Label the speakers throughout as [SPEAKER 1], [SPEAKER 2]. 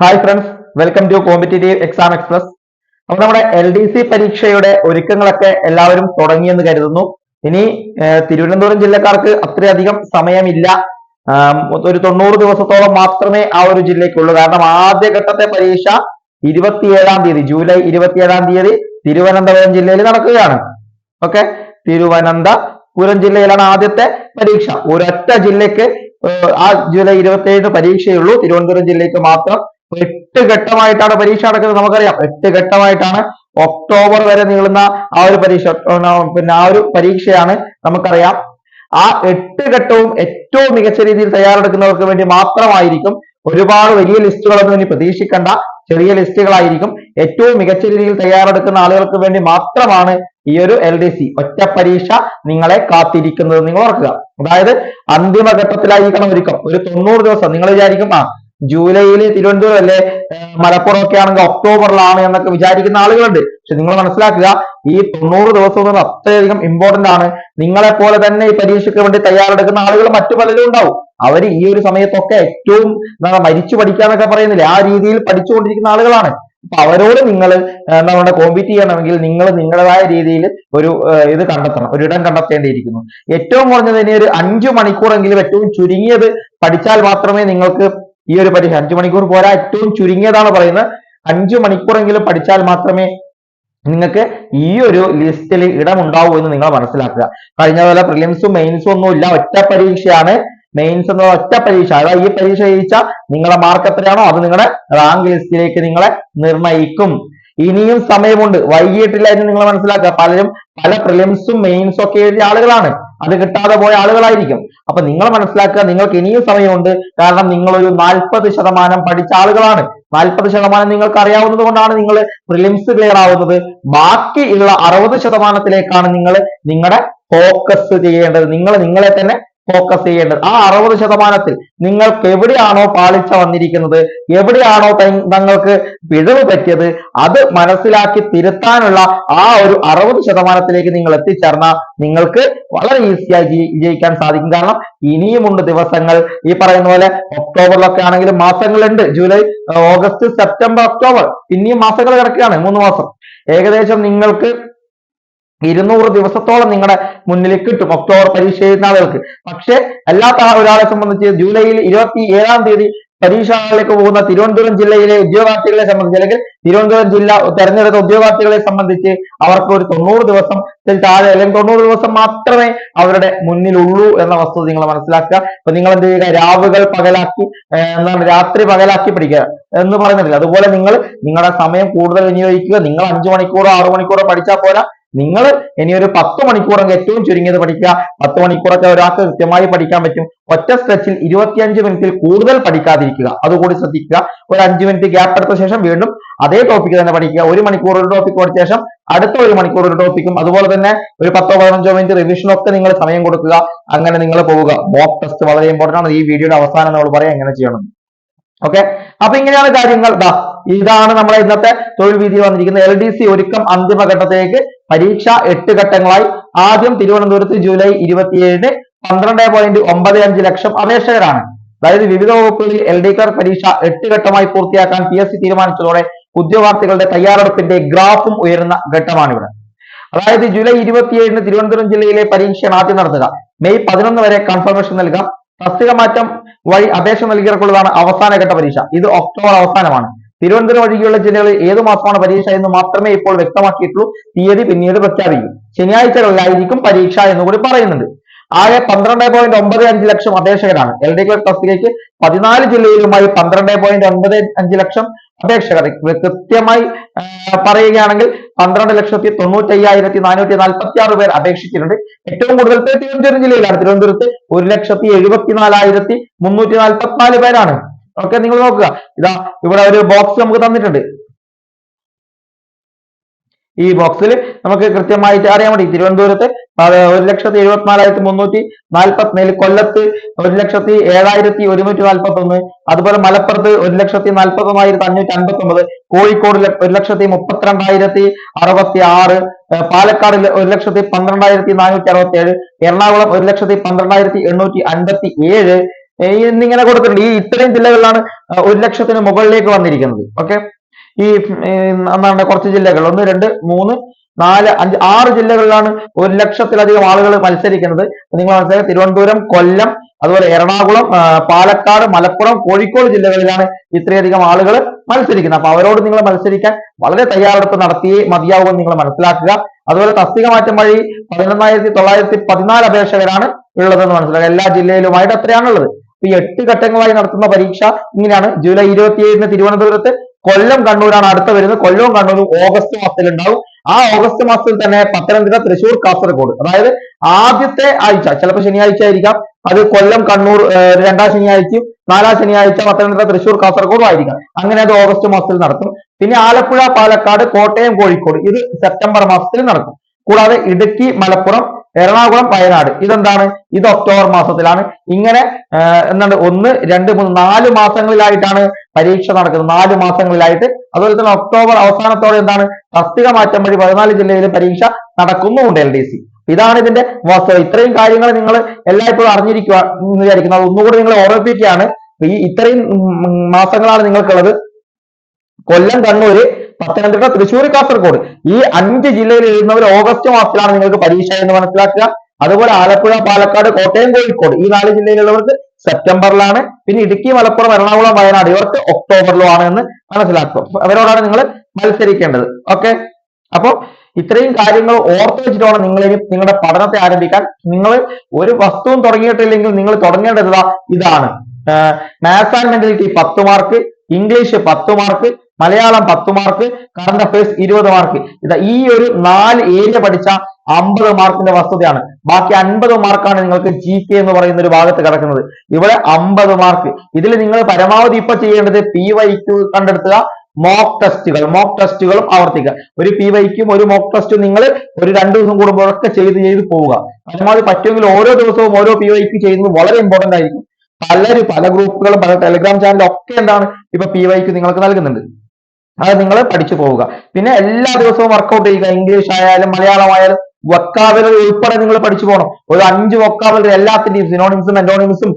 [SPEAKER 1] Hi friends welcome to competitive exam express അപ്പൊ നമ്മുടെ L D C പരീക്ഷയുടെ ഒരുക്കങ്ങളൊക്കെ എല്ലാവരും തുടങ്ങിയെന്ന് കരുതുന്നു. ഇനി തിരുവനന്തപുരം ജില്ലക്കാർക്ക് അത്രയധികം സമയമില്ല. ഒരു തൊണ്ണൂറ് ദിവസത്തോളം മാത്രമേ ആ ഒരു ജില്ലയ്ക്കുള്ളൂ. കാരണം ആദ്യഘട്ടത്തെ പരീക്ഷ ഇരുപത്തിയേഴാം തീയതി ജൂലൈ ഇരുപത്തിയേഴാം തീയതി തിരുവനന്തപുരം ജില്ലയിൽ നടക്കുകയാണ്. ഓക്കെ? തിരുവനന്തപുരം ജില്ലയിലാണ് ആദ്യത്തെ പരീക്ഷ. ഒരൊറ്റ ജില്ലയ്ക്ക് ആ ജൂലൈ ഇരുപത്തി ഏഴിന് പരീക്ഷയുള്ളൂ തിരുവനന്തപുരം ജില്ലയ്ക്ക് മാത്രം എട്ട് ഘട്ടമായിട്ടാണ് പരീക്ഷ നടക്കുന്നത്. നമുക്കറിയാം. എട്ട് ഘട്ടമായിട്ടാണ് ഒക്ടോബർ വരെ നീളുന്ന ആ ഒരു പരീക്ഷ പിന്നെ ആ ഒരു പരീക്ഷയാണ് നമുക്കറിയാം. ആ എട്ട് ഘട്ടവും ഏറ്റവും മികച്ച രീതിയിൽ തയ്യാറെടുക്കുന്നവർക്ക് വേണ്ടി മാത്രമായിരിക്കും ഒരുപാട് വലിയ ലിസ്റ്റുകളൊന്നും ഇനി പ്രതീക്ഷിക്കേണ്ട. ചെറിയ ലിസ്റ്റുകളായിരിക്കും. ഏറ്റവും മികച്ച രീതിയിൽ തയ്യാറെടുക്കുന്ന ആളുകൾക്ക് വേണ്ടി മാത്രമാണ് ഈ ഒരു എൽ ഡി സി. ഒറ്റ പരീക്ഷ നിങ്ങളെ കാത്തിരിക്കുന്നത്. നിങ്ങൾ ഓർക്കുക. അതായത് അന്തിമ ഘട്ടത്തിലായിരിക്കണം ഒരുക്കം. ഒരു തൊണ്ണൂറ് ദിവസം. നിങ്ങൾ വിചാരിക്കും ആ ജൂലൈയിൽ തിരുവനന്തപുരം അല്ലെ മലപ്പുറം ഒക്കെ ആണെങ്കിൽ ഒക്ടോബറിലാണ് എന്നൊക്കെ വിചാരിക്കുന്ന ആളുകളുണ്ട്. പക്ഷെ നിങ്ങൾ മനസ്സിലാക്കുക ഈ തൊണ്ണൂറ് ദിവസം എന്ന് അത്രയധികം ഇമ്പോർട്ടന്റ് ആണ്. നിങ്ങളെ പോലെ തന്നെ ഈ പരീക്ഷയ്ക്ക് വേണ്ടി തയ്യാറെടുക്കുന്ന ആളുകൾ മറ്റു പലരും ഉണ്ടാവും. അവർ ഈ ഒരു സമയത്തൊക്കെ ഏറ്റവും എന്താ മരിച്ചു പഠിക്കാന്നൊക്കെ പറയുന്നില്ലേ? ആ രീതിയിൽ പഠിച്ചുകൊണ്ടിരിക്കുന്ന ആളുകളാണ്. അപ്പൊ അവരോട് നിങ്ങൾ നമ്മുടെ കോമ്പീറ്റ് ചെയ്യണമെങ്കിൽ നിങ്ങൾ നിങ്ങളുടേതായ രീതിയിൽ ഒരു ഇത് കണ്ടെത്തണം. ഒരു ഇടം കണ്ടെത്തേണ്ടിയിരിക്കുന്നു. ഏറ്റവും കുറഞ്ഞത് ഇനി ഒരു അഞ്ചു മണിക്കൂറെങ്കിലും ഏറ്റവും ചുരുങ്ങിയത് പഠിച്ചാൽ മാത്രമേ നിങ്ങൾക്ക് ഈ ഒരു പരീക്ഷ അഞ്ചു മണിക്കൂർ പോരാ. ഏറ്റവും ചുരുങ്ങിയതാണ് പറയുന്നത്. അഞ്ചു മണിക്കൂറെങ്കിലും പഠിച്ചാൽ മാത്രമേ നിങ്ങൾക്ക് ഈ ഒരു ലിസ്റ്റിൽ ഇടമുണ്ടാവൂ എന്ന് നിങ്ങൾ മനസ്സിലാക്കുക. കഴിഞ്ഞ പോലെ പ്രിലിംസും മെയിൻസും ഒന്നും ഇല്ല ഒറ്റ പരീക്ഷയാണ്. മെയിൻസ് എന്ന ഒറ്റ പരീക്ഷ. അതായത് ഈ പരീക്ഷ ജയിച്ചാൽ നിങ്ങളുടെ മാർക്ക് എത്രയാണോ അത് നിങ്ങളുടെ റാങ്ക് ലിസ്റ്റിലേക്ക് നിങ്ങളെ നിർണയിക്കും. ഇനിയും സമയമുണ്ട്. വൈകിട്ടില്ല എന്ന് നിങ്ങൾ മനസ്സിലാക്കുക. പലരും പല പ്രിലിംസും മെയിൻസും ഒക്കെ എഴുതിയ ആളുകളാണ്. അത് കിട്ടാതെ പോയ ആളുകളായിരിക്കും. അപ്പൊ നിങ്ങൾ മനസ്സിലാക്കുക നിങ്ങൾക്ക് ഇനിയും സമയമുണ്ട്. കാരണം നിങ്ങൾ ഒരു നാൽപ്പത് ശതമാനം പഠിച്ച ആളുകളാണ്. നാൽപ്പത് ശതമാനം നിങ്ങൾക്ക് അറിയാവുന്നത് കൊണ്ടാണ് നിങ്ങൾ പ്രിലിംസ് ക്ലിയർ ആവുന്നത്. ബാക്കി ഉള്ള അറുപത് ശതമാനത്തിലേക്കാണ് നിങ്ങൾ നിങ്ങളുടെ ഫോക്കസ് ചെയ്യേണ്ടത്. നിങ്ങൾ നിങ്ങളെ തന്നെ ഫോക്കസ് ചെയ്യേണ്ടത്. ആ അറുപത് ശതമാനത്തിൽ നിങ്ങൾക്ക് എവിടെയാണോ പാളിച്ച വന്നിരിക്കുന്നത് എവിടെയാണോ തങ്ങൾക്ക് പിഴവ് പറ്റിയത് അത് മനസ്സിലാക്കി തിരുത്താനുള്ള ആ ഒരു അറുപത് ശതമാനത്തിലേക്ക് നിങ്ങൾ എത്തിച്ചേർന്നാൽ നിങ്ങൾക്ക് വളരെ ഈസിയായി ജയി- വിജയിക്കാൻ സാധിക്കും. കാരണം ഇനിയുമുണ്ട് ദിവസങ്ങൾ. ഈ പറയുന്ന പോലെ ഒക്ടോബറിലൊക്കെ ആണെങ്കിലും മാസങ്ങളുണ്ട്. July August September October. ഇനിയും മാസങ്ങൾ കിടക്കുകയാണ്. മൂന്ന് മാസം. ഏകദേശം നിങ്ങൾക്ക് ഇരുന്നൂറ് ദിവസത്തോളം നിങ്ങളുടെ മുന്നിൽ കിട്ടും ഒക്ടോബർ പരീക്ഷ എഴുതുന്ന ആളുകൾക്ക്. പക്ഷേ അല്ലാത്ത ഒരാളെ സംബന്ധിച്ച് ജൂലൈയിൽ ഇരുപത്തി ഏഴാം തീയതി പരീക്ഷകളിലേക്ക് പോകുന്ന തിരുവനന്തപുരം ജില്ലയിലെ ഉദ്യോഗാർത്ഥികളെ സംബന്ധിച്ച് അല്ലെങ്കിൽ തിരുവനന്തപുരം ജില്ല തെരഞ്ഞെടുത്ത ഉദ്യോഗാർത്ഥികളെ സംബന്ധിച്ച് അവർക്ക് ഒരു തൊണ്ണൂറ് ദിവസം താഴെ അല്ലെങ്കിൽ തൊണ്ണൂറ് ദിവസം മാത്രമേ അവരുടെ മുന്നിലുള്ളൂ എന്ന വസ്തുത നിങ്ങൾ മനസ്സിലാക്കുക. അപ്പൊ നിങ്ങൾ എന്ത് ചെയ്യുക? രാവുകൾ പകലാക്കി എന്താണ് രാത്രി പകലാക്കി പഠിക്കുക എന്ന് പറയുന്നില്ല. അതുപോലെ നിങ്ങൾ നിങ്ങളുടെ സമയം കൂടുതൽ വിനിയോഗിക്കുക. നിങ്ങൾ അഞ്ചു മണിക്കൂറോ ആറു മണിക്കൂറോ പഠിച്ചാൽ പോരാ. നിങ്ങൾ ഇനി ഒരു പത്ത് മണിക്കൂറൊക്കെ ഏറ്റവും ചുരുങ്ങിയത് പഠിക്കുക. പത്ത് മണിക്കൂറൊക്കെ ഒരാൾക്ക് കൃത്യമായി പഠിക്കാൻ പറ്റും. ഒറ്റ സ്ട്രെച്ചിൽ ഇരുപത്തിയഞ്ച് മിനിറ്റിൽ കൂടുതൽ പഠിക്കാതിരിക്കുക. അതുകൂടി ശ്രദ്ധിക്കുക. ഒരു അഞ്ച് മിനിറ്റ് ഗ്യാപ്പ് എടുത്ത ശേഷം വീണ്ടും അതേ ടോപ്പിക്ക് തന്നെ പഠിക്കുക. ഒരു മണിക്കൂർ ഒരു ടോപ്പിക് പഠിച്ച ശേഷം അടുത്ത ഒരു മണിക്കൂർ ഒരു ടോപ്പിക്കും അതുപോലെ തന്നെ ഒരു പത്തോ പതിനഞ്ചോ മിനിറ്റ് റിവിഷനൊക്കെ നിങ്ങൾ സമയം കൊടുക്കുക. അങ്ങനെ നിങ്ങൾ പോവുക. മോക്ക് ടെസ്റ്റ് വളരെ ഇമ്പോർട്ടന്റ് ആണ്. ഈ വീഡിയോയുടെ അവസാനം നമ്മൾ പറയാം എങ്ങനെ ചെയ്യണം. ഓക്കെ അപ്പൊ ഇങ്ങനെയാണ് കാര്യങ്ങൾ. ഇതാണ് നമ്മുടെ ഇന്നത്തെ തൊഴിൽ വീതിയിൽ വന്നിരിക്കുന്നത്. എൽ ഡി സി ഒരുക്കം അന്തിമഘട്ടത്തിലേക്ക് പരീക്ഷ എട്ട് ഘട്ടങ്ങളായി. ആദ്യം തിരുവനന്തപുരത്ത് ജൂലൈ ഇരുപത്തിയേഴിന് പന്ത്രണ്ട് പോയിന്റ് ഒമ്പത് അഞ്ച് ലക്ഷം അപേക്ഷകരാണ്. അതായത് വിവിധ വകുപ്പുകളിൽ എൽ ഡി കാർ പരീക്ഷ എട്ട് ഘട്ടമായി പൂർത്തിയാക്കാൻ പി എസ് സി തീരുമാനിച്ചതോടെ ഉദ്യോഗാർത്ഥികളുടെ തയ്യാറെടുപ്പിന്റെ ഗ്രാഫും ഉയരുന്ന ഘട്ടമാണിവിടെ. അതായത് ജൂലൈ ഇരുപത്തിയേഴിന് തിരുവനന്തപുരം ജില്ലയിലെ പരീക്ഷയാണ് ആദ്യം നടത്തുക. മെയ് പതിനൊന്ന് വരെ കൺഫർമേഷൻ നൽകാം. തസ്തിക മാറ്റം വഴി അപേക്ഷ നൽകിയവർക്കുള്ളതാണ് അവസാന ഘട്ട പരീക്ഷ. ഇത് ഒക്ടോബർ അവസാനമാണ്. തിരുവനന്തപുരം ഒഴികെയുള്ള ജില്ലകളിൽ ഏത് മാസമാണ് പരീക്ഷ എന്ന് മാത്രമേ ഇപ്പോൾ വ്യക്തമാക്കിയിട്ടുള്ളൂ. തീയതി പിന്നീട് പ്രഖ്യാപിക്കും. ശനിയാഴ്ചകളിലായിരിക്കും പരീക്ഷ എന്ന് കൂടി പറയുന്നുണ്ട്. ആകെ പന്ത്രണ്ട് പോയിന്റ് ഒമ്പത് അഞ്ച് ലക്ഷം അപേക്ഷകരാണ്. എൽ ഡി ക്ലർക്ക് തസ്തികയ്ക്ക് പതിനാല് ജില്ലയിലുമായി പന്ത്രണ്ട് പോയിന്റ് ഒൻപത് അഞ്ച് ലക്ഷം അപേക്ഷകർ. കൃത്യമായി പറയുകയാണെങ്കിൽ പന്ത്രണ്ട് ലക്ഷത്തി തൊണ്ണൂറ്റി അയ്യായിരത്തി നാനൂറ്റി നാൽപ്പത്തി ആറ് പേർ അപേക്ഷിച്ചിട്ടുണ്ട്. ഏറ്റവും കൂടുതൽ പേർ തിരുവനന്തപുരം ജില്ലയിലാണ്. തിരുവനന്തപുരത്ത് ഒരു ലക്ഷത്തി എഴുപത്തി നാലായിരത്തി മുന്നൂറ്റി നാൽപ്പത്തിനാല് പേരാണ്. ഓക്കെ നിങ്ങൾ നോക്കുക. ഇതാ ഇവിടെ ഒരു ബോക്സ് നമുക്ക് തന്നിട്ടുണ്ട്. ഈ ബോക്സിൽ നമുക്ക് കൃത്യമായിട്ട് അറിയാൻ വേണ്ടി തിരുവനന്തപുരത്ത് ഒരു ലക്ഷത്തി എഴുപത്തിനാലായിരത്തി മുന്നൂറ്റി നാൽപ്പത്തിനാല് കൊല്ലത്ത് ഒരു ലക്ഷത്തി ഏഴായിരത്തി ഒരുന്നൂറ്റി നാൽപ്പത്തി ഒന്ന് അതുപോലെ മലപ്പുറത്ത് ഒരു ലക്ഷത്തി നാൽപ്പത്തി ഒന്നായിരത്തി അഞ്ഞൂറ്റി അൻപത്തി ഒമ്പത് കോഴിക്കോട് ഒരു ലക്ഷത്തി മുപ്പത്തിരണ്ടായിരത്തി അറുപത്തി ആറ് പാലക്കാട് ഒരു ലക്ഷത്തി പന്ത്രണ്ടായിരത്തി നാനൂറ്റി അറുപത്തി ഏഴ് എറണാകുളം ഒരു ലക്ഷത്തി പന്ത്രണ്ടായിരത്തി എണ്ണൂറ്റി അൻപത്തി ഏഴ് എന്നിങ്ങനെ കൊടുത്തിട്ടുണ്ട്. ഈ ഇത്രയും ജില്ലകളിലാണ് ഒരു ലക്ഷത്തിന് മുകളിലേക്ക് വന്നിരിക്കുന്നത്. ഓക്കെ ഈ എന്താണ് കുറച്ച് ജില്ലകൾ. ഒന്ന് രണ്ട് മൂന്ന് നാല് അഞ്ച് ആറ് ജില്ലകളിലാണ് ഒരു ലക്ഷത്തിലധികം ആളുകൾ മത്സരിക്കുന്നത്. നിങ്ങൾ മനസ്സിലാക്കുക തിരുവനന്തപുരം കൊല്ലം അതുപോലെ എറണാകുളം പാലക്കാട് മലപ്പുറം കോഴിക്കോട് ജില്ലകളിലാണ് ഇത്രയധികം ആളുകൾ മത്സരിക്കുന്നത്. അപ്പൊ അവരോട് നിങ്ങൾ മത്സരിക്കാൻ വളരെ തയ്യാറെടുപ്പ് നടത്തിയേ മതിയാവുമെന്ന് നിങ്ങൾ മനസ്സിലാക്കുക. അതുപോലെ തസ്തിക മാറ്റം വഴി പതിനൊന്നായിരത്തി തൊള്ളായിരത്തി പതിനാല് അപേക്ഷകരാണ് ഉള്ളതെന്ന് മനസ്സിലാക്കുക. എല്ലാ ജില്ലയിലുമായിട്ട് അത്രയാണുള്ളത്. ഈ എട്ട് ഘട്ടങ്ങളായി നടത്തുന്ന പരീക്ഷ ഇങ്ങനെയാണ്. ജൂലൈ ഇരുപത്തി ഏഴിന് തിരുവനന്തപുരത്ത് കൊല്ലം കണ്ണൂരാണ് അടുത്ത വരുന്നത്. കൊല്ലവും കണ്ണൂരും ഓഗസ്റ്റ് മാസത്തിൽ ഉണ്ടാവും ആ ഓഗസ്റ്റ് മാസത്തിൽ തന്നെ പത്തനംതിട്ട തൃശൂർ കാസർഗോഡ്. അതായത് ആദ്യത്തെ ആഴ്ച ചിലപ്പോൾ ശനിയാഴ്ച ആയിരിക്കാം. അത് കൊല്ലം കണ്ണൂർ രണ്ടാം ശനിയാഴ്ചയും നാലാം ശനിയാഴ്ച പത്തനംതിട്ട തൃശൂർ കാസർഗോഡും ആയിരിക്കാം. അങ്ങനെ അത് ഓഗസ്റ്റ് മാസത്തിൽ നടത്തും. പിന്നെ ആലപ്പുഴ പാലക്കാട് കോട്ടയം കോഴിക്കോട് ഇത് സെപ്റ്റംബർ മാസത്തിൽ നടക്കും. കൂടാതെ ഇടുക്കി മലപ്പുറം എറണാകുളം വയനാട്. ഇതെന്താണ്? ഇത് ഒക്ടോബർ മാസത്തിലാണ്. ഇങ്ങനെ എന്താണ്? ഒന്ന് രണ്ട് മൂന്ന് നാല് മാസങ്ങളിലായിട്ടാണ് പരീക്ഷ നടക്കുന്നത്. നാല് മാസങ്ങളിലായിട്ട്. അതുപോലെ തന്നെ ഒക്ടോബർ അവസാനത്തോടെ എന്താണ്? തസ്തിക മാറ്റം വഴി പതിനാല് ജില്ലയിൽ പരീക്ഷ നടക്കുന്നുമുണ്ട് എൽ ഡി സി. ഇതാണ് ഇതിന്റെ വസ്തുത ഇത്രയും കാര്യങ്ങൾ നിങ്ങൾ എല്ലായ്പ്പോഴും അറിഞ്ഞിരിക്കുക എന്ന് വിചാരിക്കുന്നു. അത് ഒന്നുകൂടി നിങ്ങൾ ഓർമ്മിപ്പിക്കുകയാണ്. ഈ ഇത്രയും മാസങ്ങളാണ് നിങ്ങൾക്കുള്ളത്. കൊല്ലം കണ്ണൂര് പത്തനംതിട്ട തൃശ്ശൂർ കാസർഗോഡ്. ഈ അഞ്ച് ജില്ലയിൽ എഴുതുന്നവർ ഓഗസ്റ്റ് മാസത്തിലാണ് നിങ്ങൾക്ക് പരീക്ഷ എന്ന് മനസ്സിലാക്കുക. അതുപോലെ ആലപ്പുഴ പാലക്കാട് കോട്ടയം കോഴിക്കോട്. ഈ നാല് ജില്ലയിലുള്ളവർക്ക് സെപ്റ്റംബറിലാണ് പിന്നെ ഇടുക്കി മലപ്പുറം എറണാകുളം വയനാട് ഇവർക്ക് ഒക്ടോബറിലും ആണ് എന്ന് മനസ്സിലാക്കുക. അവരോടാണ് നിങ്ങൾ മത്സരിക്കേണ്ടത്. ഓക്കെ? അപ്പൊ ഇത്രയും കാര്യങ്ങൾ ഓർത്ത് വെച്ചിട്ടാണ് നിങ്ങൾ ഇനി നിങ്ങളുടെ പഠനത്തെ ആരംഭിക്കാൻ. നിങ്ങൾ ഒരു വസ്തുവും തുടങ്ങിയിട്ടില്ലെങ്കിൽ നിങ്ങൾ തുടങ്ങേണ്ടത് ഇതാണ്. മാത്സ് ആൻഡ് മെന്റലിറ്റി പത്ത് മാർക്ക് ഇംഗ്ലീഷ് പത്ത് മാർക്ക് മലയാളം പത്ത് മാർക്ക് കറണ്ട് അഫയേഴ്സ് ഇരുപത് മാർക്ക് ഇതാ ഈ ഒരു നാല് ഏരിയ പഠിച്ച അമ്പത് മാർക്കിന്റെ വസ്തുതയാണ്. ബാക്കി അൻപത് മാർക്കാണ് നിങ്ങൾക്ക് ജി കെ എന്ന് പറയുന്ന ഒരു ഭാഗത്ത് കിടക്കുന്നത്. ഇവിടെ അമ്പത് മാർക്ക് ഇതിൽ നിങ്ങൾ പരമാവധി ഇപ്പൊ ചെയ്യേണ്ടത് പി വൈ ക്യു കണ്ടെടുത്തുക മോക്ക് ടെസ്റ്റുകൾ മോക്ക് ടെസ്റ്റുകളും ആവർത്തിക്കുക. ഒരു പി വൈക്കും ഒരു മോക്ക് ടെസ്റ്റും നിങ്ങൾ ഒരു രണ്ടു ദിവസം കൂടുമ്പോഴൊക്കെ ചെയ്ത് ചെയ്ത് പോവുക. പരമാവധി പറ്റുമെങ്കിൽ ഓരോ ദിവസവും ഓരോ പി വൈക്ക് ചെയ്യുന്നത് വളരെ ഇമ്പോർട്ടന്റ് ആയിരിക്കും. പലരും പല ഗ്രൂപ്പുകളും പല ടെലിഗ്രാം ചാനലും ഒക്കെ എന്താണ് ഇപ്പൊ പി വൈക്ക് നിങ്ങൾക്ക് നൽകുന്നുണ്ട്. അത് നിങ്ങൾ പഠിച്ചു പോവുക. പിന്നെ എല്ലാ ദിവസവും വർക്കൗട്ട് ചെയ്യുക. ഇംഗ്ലീഷ് ആയാലും മലയാളം ആയാലും വൊക്കാബുലറി ഉൾപ്പെടെ നിങ്ങൾ പഠിച്ചു പോകണം ഒരു അഞ്ച് വക്കാവലുകൾ എല്ലാത്തിന്റെയും സിനോണിംസും അന്റോണിംസും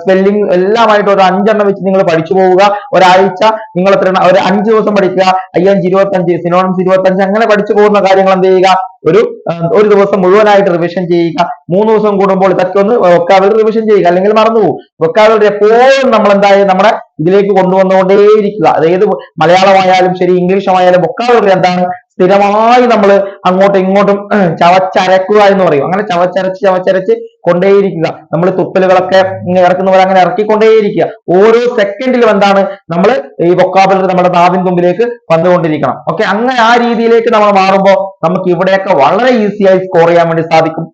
[SPEAKER 1] സ്പെല്ലിംഗ് എല്ലാമായിട്ട് ഒരു അഞ്ചെണ്ണം വെച്ച് നിങ്ങൾ പഠിച്ചു പോവുക. ഒരാഴ്ച നിങ്ങൾ എത്ര ഒരു അഞ്ച് ദിവസം പഠിക്കുക. അയ്യഞ്ച് ഇരുപത്തഞ്ച് സിനോണിംസ് ഇരുപത്തഞ്ച് അങ്ങനെ പഠിച്ചു പോകുന്ന കാര്യങ്ങൾ എന്ത് ചെയ്യുക? ഒരു ഒരു ദിവസം മുഴുവനായിട്ട് റിവിഷൻ ചെയ്യുക. മൂന്ന് ദിവസം കൂടുമ്പോൾ ഇതൊക്കെ ഒന്ന് വൊക്കാബുലറി റിവിഷൻ ചെയ്യുക. അല്ലെങ്കിൽ മറന്നുപോകും വൊക്കാബുലറി എപ്പോഴും നമ്മൾ എന്തായാലും നമ്മുടെ ഇതിലേക്ക് കൊണ്ടുവന്നുകൊണ്ടേയിരിക്കുക. അതായത് മലയാളമായാലും ശരി ഇംഗ്ലീഷുമായാലും വൊക്കാബുലറി എന്താണ്? സ്ഥിരമായി നമ്മൾ അങ്ങോട്ടും ഇങ്ങോട്ടും ചവച്ചരക്കുക എന്ന് പറയും. അങ്ങനെ ചവച്ചരച്ച് ചവച്ചരച്ച് കൊണ്ടേയിരിക്കുക. നമ്മൾ തുപ്പലുകളൊക്കെ ഇറക്കുന്ന പോലെ അങ്ങനെ ഇറക്കിക്കൊണ്ടേയിരിക്കുക. ഓരോ സെക്കൻഡിലും എന്താണ് നമ്മൾ ഈ വൊക്കാബുലറി നമ്മുടെ നാവിൻ തുമ്പിലേക്ക് വന്നുകൊണ്ടിരിക്കണം. ഓക്കെ അങ്ങനെ ആ രീതിയിലേക്ക് നമ്മൾ മാറുമ്പോൾ നമുക്ക് ഇവിടെയൊക്കെ വളരെ ഈസിയായി സ്കോർ ചെയ്യാൻ വേണ്ടി സാധിക്കും.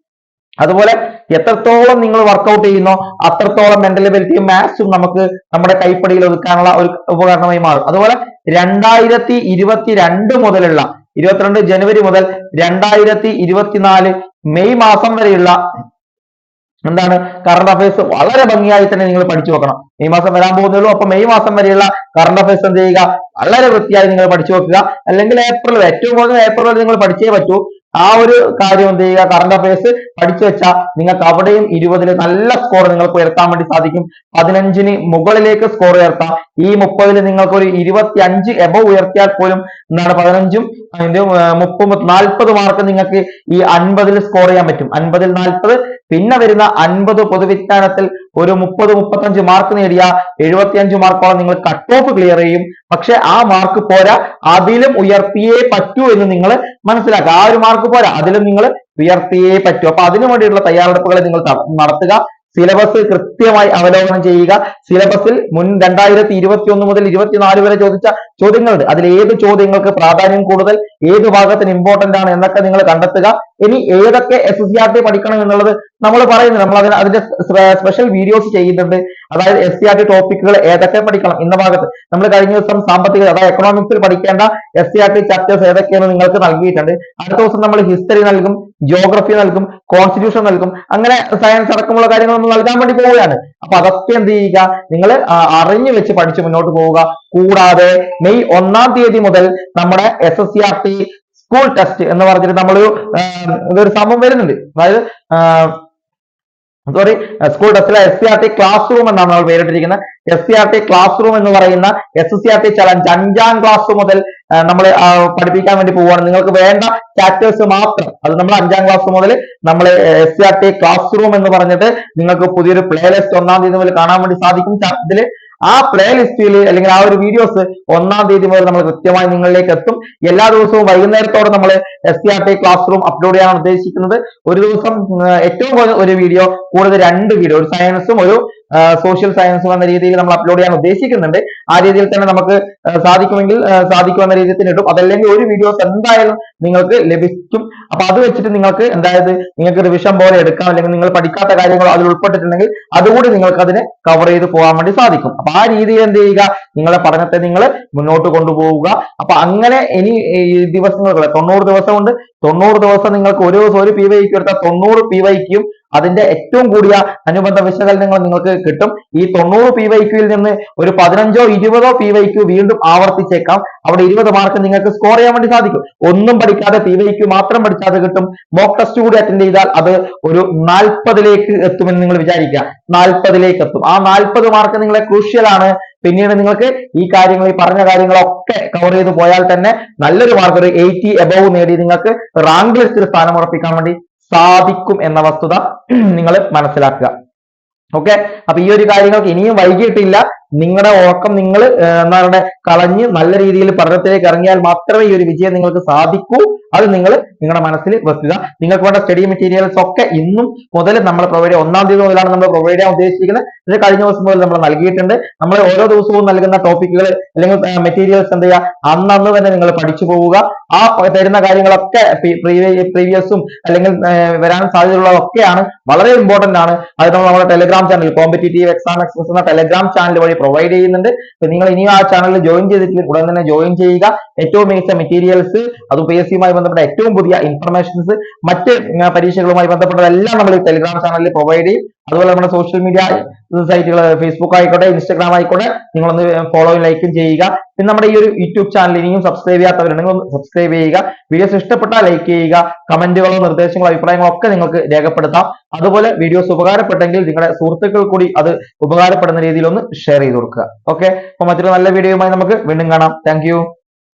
[SPEAKER 1] അതുപോലെ എത്രത്തോളം നിങ്ങൾ വർക്കൗട്ട് ചെയ്യുന്നോ അത്രത്തോളം മെന്റൽ എബിലിറ്റിയും മാത്സും നമുക്ക് നമ്മുടെ കൈപ്പടിയിൽ ഒതുക്കാനുള്ള ഒരു ഉപകരണമായി മാറും. അതുപോലെ രണ്ടായിരത്തി ഇരുപത്തി രണ്ട് മുതലുള്ള ഇരുപത്തിരണ്ട് ജനുവരി മുതൽ രണ്ടായിരത്തി ഇരുപത്തിനാല് മെയ് മാസം വരെയുള്ള എന്താണ് കറണ്ട് അഫയേഴ്സ് വളരെ ഭംഗിയായി തന്നെ നിങ്ങൾ പഠിച്ചു വെക്കണം. മെയ് മാസം വരാൻ പോകുന്നുള്ളൂ അപ്പൊ മെയ് മാസം വരെയുള്ള കറണ്ട് അഫയേഴ്സ് എന്ത് ചെയ്യുക? വളരെ വൃത്തിയായി നിങ്ങൾ പഠിച്ചു വെക്കുക. അല്ലെങ്കിൽ ഏപ്രിൽ ഏറ്റവും കൂടുതൽ ഏപ്രിൽ വരെ നിങ്ങൾ പഠിച്ചേ പറ്റൂ. ആ ഒരു കാര്യം എന്ത് ചെയ്യുക? കറണ്ട് അഫയേഴ്സ് പഠിച്ചു വെച്ചാൽ നിങ്ങൾക്ക് അവിടെയും ഇരുപതിൽ നല്ല സ്കോർ നിങ്ങൾക്ക് ഉയർത്താൻ വേണ്ടി സാധിക്കും. പതിനഞ്ചിന് മുകളിലേക്ക് സ്കോർ ഉയർത്താം. ഈ മുപ്പതിൽ നിങ്ങൾക്ക് ഒരു ഇരുപത്തി അഞ്ച് എബവ് ഉയർത്തിയാൽ പോലും എന്താണ് പതിനഞ്ചും അതിന്റെ മുപ്പത് നാൽപ്പത് മാർക്ക് നിങ്ങൾക്ക് ഈ അൻപതിൽ സ്കോർ ചെയ്യാൻ പറ്റും. അൻപതിൽ നാൽപ്പത് പിന്നെ വരുന്ന അൻപത് പൊതുവിജ്ഞാനത്തിൽ ഒരു മുപ്പത് മുപ്പത്തഞ്ച് മാർക്ക് നേടിയ എഴുപത്തിയഞ്ച് മാർക്കോളം നിങ്ങൾ കട്ട് ഓഫ് ക്ലിയർ ചെയ്യും. പക്ഷെ ആ മാർക്ക് പോരാ അതിലും ഉയർത്തിയേ പറ്റൂ എന്ന് നിങ്ങൾ മനസ്സിലാക്കുക. ആ ഒരു മാർക്ക് പോരാ അതിലും നിങ്ങൾ ഉയർത്തിയേ പറ്റൂ. അപ്പൊ അതിനു വേണ്ടിയിട്ടുള്ള തയ്യാറെടുപ്പുകൾ നിങ്ങൾ നടത്തുക. സിലബസ് കൃത്യമായി അവലോകനം ചെയ്യുക. സിലബസിൽ മുൻ രണ്ടായിരത്തി ഇരുപത്തി ഒന്ന് മുതൽ ഇരുപത്തിനാല് വരെ ചോദിച്ച ചോദ്യങ്ങളുണ്ട്. അതിൽ ഏത് ചോദ്യങ്ങൾക്ക് പ്രാധാന്യം കൂടുതൽ ഏത് ഭാഗത്തിന് ഇമ്പോർട്ടന്റ് ആണ് എന്നൊക്കെ നിങ്ങൾ കണ്ടെത്തുക. ഇനി ഏതൊക്കെ എസ് സി ആർ ടി പഠിക്കണം എന്നുള്ളത് നമ്മൾ പറയുന്നത് നമ്മൾ അതിന് അതിന്റെ സ്പെഷ്യൽ വീഡിയോസ് ചെയ്യുന്നുണ്ട്. അതായത് എസ് സി ആർ ടി ടോപ്പിക്കുകൾ ഏതൊക്കെ പഠിക്കണം ഇന്ന ഭാഗത്ത്. നമ്മൾ കഴിഞ്ഞ ദിവസം സാമ്പത്തിക അതായത് എക്കണോമിക്സിൽ പഠിക്കേണ്ട S C R T chapters ഏതൊക്കെയാണ് നിങ്ങൾക്ക് നൽകിയിട്ടുണ്ട്. അടുത്ത ദിവസം നമ്മൾ ഹിസ്റ്ററി നൽകും ജിയോഗ്രഫി നൽകും കോൺസ്റ്റിറ്റ്യൂഷൻ നൽകും അങ്ങനെ സയൻസ് അടക്കമുള്ള കാര്യങ്ങൾ നമ്മൾ നൽകാൻ വേണ്ടി പോവുകയാണ്. അപ്പൊ അതൊക്കെ എന്ത് ചെയ്യുക? നിങ്ങൾ അറിഞ്ഞു വെച്ച് പഠിച്ച് മുന്നോട്ട് പോവുക. കൂടാതെ മെയ് ഒന്നാം തീയതി മുതൽ നമ്മുടെ S S C R T school test എന്ന് പറഞ്ഞിട്ട് നമ്മളൊരു ഇതൊരു സംഭവം വരുന്നുണ്ട്. അതായത് സോറി സ്കൂൾ ബസ്സിലെ S C R T class room എന്നാണ് നമ്മൾ പേരിട്ടിരിക്കുന്നത്. S C R T class room എന്ന് പറയുന്ന S C R T challenge അഞ്ചാം ക്ലാസ് മുതൽ നമ്മൾ പഠിപ്പിക്കാൻ വേണ്ടി പോവുകയാണ്. നിങ്ങൾക്ക് വേണ്ട ചാപ്റ്റേഴ്സ് മാത്രം. അത് നമ്മൾ അഞ്ചാം ക്ലാസ് മുതൽ നമ്മൾ S C R T class room എന്ന് പറഞ്ഞിട്ട് നിങ്ങൾക്ക് പുതിയൊരു പ്ലേലിസ്റ്റ് ഒന്നാം തീയതി മുതൽ കാണാൻ വേണ്ടി സാധിക്കും. ഇതിൽ ആ പ്ലേ ലിസ്റ്റിൽ അല്ലെങ്കിൽ ആ ഒരു വീഡിയോസ് ഒന്നാം തീയതി മുതൽ നമ്മൾ കൃത്യമായി നിങ്ങളിലേക്ക് എത്തും. എല്ലാ ദിവസവും വൈകുന്നേരത്തോടെ നമ്മൾ S C R T class room upload ചെയ്യാനാണ് ഉദ്ദേശിക്കുന്നത്. ഒരു ദിവസം ഏറ്റവും കുറഞ്ഞ ഒരു വീഡിയോ കൂടുതൽ രണ്ട് വീഡിയോ ഒരു സയൻസും ഒരു സോഷ്യൽ സയൻസ് എന്ന രീതിയിൽ നമ്മൾ അപ്ലോഡ് ചെയ്യാൻ ഉദ്ദേശിക്കുന്നുണ്ട്. ആ രീതിയിൽ തന്നെ നമുക്ക് സാധിക്കുമെങ്കിൽ സാധിക്കുമെന്ന രീതിയിൽ തന്നെ ഇടും. അതല്ലെങ്കിൽ ഒരു വീഡിയോസ് എന്തായാലും നിങ്ങൾക്ക് ലഭിക്കും. അപ്പൊ അത് വെച്ചിട്ട് നിങ്ങൾക്ക് എന്തായത്? നിങ്ങൾക്ക് റിവിഷൻ പോലെ എടുക്കാം. അല്ലെങ്കിൽ നിങ്ങൾ പഠിക്കാത്ത കാര്യങ്ങൾ അതിൽ ഉൾപ്പെട്ടിട്ടുണ്ടെങ്കിൽ അതുകൂടി നിങ്ങൾക്ക് അതിനെ കവർ ചെയ്ത് പോകാൻ വേണ്ടി സാധിക്കും. അപ്പൊ ആ രീതിയിൽ എന്ത് ചെയ്യുക? നിങ്ങളുടെ പഠനത്തെ നിങ്ങൾ മുന്നോട്ട് കൊണ്ടുപോവുക. അപ്പൊ അങ്ങനെ ഇനി ദിവസങ്ങൾ തൊണ്ണൂറ് ദിവസം ഉണ്ട് തൊണ്ണൂറ് ദിവസം നിങ്ങൾക്ക് ഒരു ദിവസം ഒരു പി വൈക്ക് എടുത്താൽ തൊണ്ണൂറ് പി വൈക്കും അതിന്റെ ഏറ്റവും കൂടിയ അനുബന്ധ വിശകലനങ്ങൾ നിങ്ങൾക്ക് കിട്ടും. ഈ തൊണ്ണൂറ് പി യിൽ നിന്ന് ഒരു പതിനഞ്ചോ ഇരുപതോ പി വൈക്യു വീണ്ടും ആവർത്തിച്ചേക്കാം. അവിടെ ഇരുപത് മാർക്ക് നിങ്ങൾക്ക് സ്കോർ ചെയ്യാൻ വേണ്ടി സാധിക്കും. ഒന്നും പഠിക്കാതെ പി വൈക്യു മാത്രം പഠിച്ചാൽ അത് കിട്ടും. മോക്ക് ടെസ്റ്റ് കൂടി അറ്റൻഡ് ചെയ്താൽ അത് ഒരു നാൽപ്പതിലേക്ക് എത്തുമെന്ന് നിങ്ങൾ വിചാരിക്കുക. നാൽപ്പതിലേക്ക് എത്തും. ആ നാൽപ്പത് മാർക്ക് നിങ്ങളെ ക്രൂഷ്യൽ ആണ്. പിന്നീട് നിങ്ങൾക്ക് ഈ കാര്യങ്ങൾ ഈ പറഞ്ഞ കാര്യങ്ങളൊക്കെ കവർ ചെയ്ത് പോയാൽ തന്നെ നല്ലൊരു മാർക്ക് ഒരു എയ്റ്റി എബവ് നേടി നിങ്ങൾക്ക് റാങ്ക് ലിസ്റ്റിൽ സ്ഥാനം ഉറപ്പിക്കാൻ വേണ്ടി സാധിക്കും എന്ന വസ്തുത നിങ്ങൾ മനസ്സിലാക്കുക. ഓക്കെ അപ്പൊ ഈ ഒരു കാര്യങ്ങൾക്ക് ഇനിയും വൈകിട്ടില്ല നിങ്ങളുടെ ഉറക്കം നിങ്ങൾ എന്താ പറയുക കളഞ്ഞ് നല്ല രീതിയിൽ പഠനത്തിലേക്ക് ഇറങ്ങിയാൽ മാത്രമേ ഈ ഒരു വിജയം നിങ്ങൾക്ക് സാധിക്കൂ. അത് നിങ്ങൾ നിങ്ങളുടെ മനസ്സിൽ വെക്കുക. നിങ്ങൾക്ക് വേണ്ട സ്റ്റഡി മെറ്റീരിയൽസ് ഒക്കെ ഇന്നും മുതൽ നമ്മൾ പ്രൊവൈഡ് ഒന്നാം തീയതി മുതലാണ് നമ്മൾ പ്രൊവൈഡ് ചെയ്യാൻ ഉദ്ദേശിക്കുന്നത്. ഇത് കഴിഞ്ഞ ദിവസം മുതൽ നമ്മൾ നൽകിയിട്ടുണ്ട്. നമ്മൾ ഓരോ ദിവസവും നൽകുന്ന ടോപ്പിക്കുകൾ അല്ലെങ്കിൽ മെറ്റീരിയൽസ് എന്ത് ചെയ്യുക? അന്നന്ന് തന്നെ നിങ്ങൾ പഠിച്ചു പോവുക. ആ തരുന്ന കാര്യങ്ങളൊക്കെ പ്രീവിയസും അല്ലെങ്കിൽ വരാൻ സാധ്യതയുള്ളതൊക്കെയാണ്. വളരെ ഇമ്പോർട്ടന്റ് ആണ്. അത് നമ്മൾ നമ്മുടെ Telegram channel competitive exam express എന്ന ടെലിഗ്രാം ചാനൽ വഴി പ്രൊവൈഡ് ചെയ്യുന്നുണ്ട്. നിങ്ങൾ ഇനിയും ആ ചാനലിൽ ജോയിൻ ചെയ്തിട്ടില്ല ഉടൻ തന്നെ ജോയിൻ ചെയ്യുക. ഏറ്റവും മികച്ച മെറ്റീരിയൽസ് അതും പി എസ് സിയുമായി ബന്ധപ്പെട്ട ഏറ്റവും പുതിയ ഇൻഫർമേഷൻസ് മറ്റ് പരീക്ഷകളുമായി ബന്ധപ്പെട്ടതെല്ലാം നമ്മൾ ടെലിഗ്രാം ചാനലിൽ പ്രൊവൈഡ് ചെയ്യും. അതുപോലെ നമ്മുടെ സോഷ്യൽ മീഡിയ സൈറ്റുകൾ ഫേസ്ബുക്ക് ആയിക്കോട്ടെ ഇൻസ്റ്റാഗ്രാം ആയിക്കോട്ടെ നിങ്ങളൊന്ന് ഫോളോയും ലൈക്കും ചെയ്യുക. പിന്നെ നമ്മുടെ ഈ ഒരു യൂട്യൂബ് ചാനൽ ഇനിയും സബ്സ്ക്രൈബ് ചെയ്യാത്തവരുണ്ടെങ്കിൽ ഒന്ന് സബ്സ്ക്രൈബ് ചെയ്യുക. വീഡിയോസ് ഇഷ്ടപ്പെട്ടാൽ ലൈക്ക് ചെയ്യുക. കമന്റുകളോ നിർദ്ദേശങ്ങളോ അഭിപ്രായങ്ങളോ ഒക്കെ നിങ്ങൾക്ക് രേഖപ്പെടുത്താം. അതുപോലെ വീഡിയോസ് ഉപകാരപ്പെട്ടെങ്കിൽ നിങ്ങളുടെ സുഹൃത്തുക്കൾ കൂടി അത് ഉപകാരപ്പെടുന്ന രീതിയിൽ ഒന്ന് ഷെയർ ചെയ്ത് കൊടുക്കുക. ഓക്കെ അപ്പൊ മറ്റൊരു നല്ല വീഡിയോയുമായി നമുക്ക് വീണ്ടും കാണാം. താങ്ക്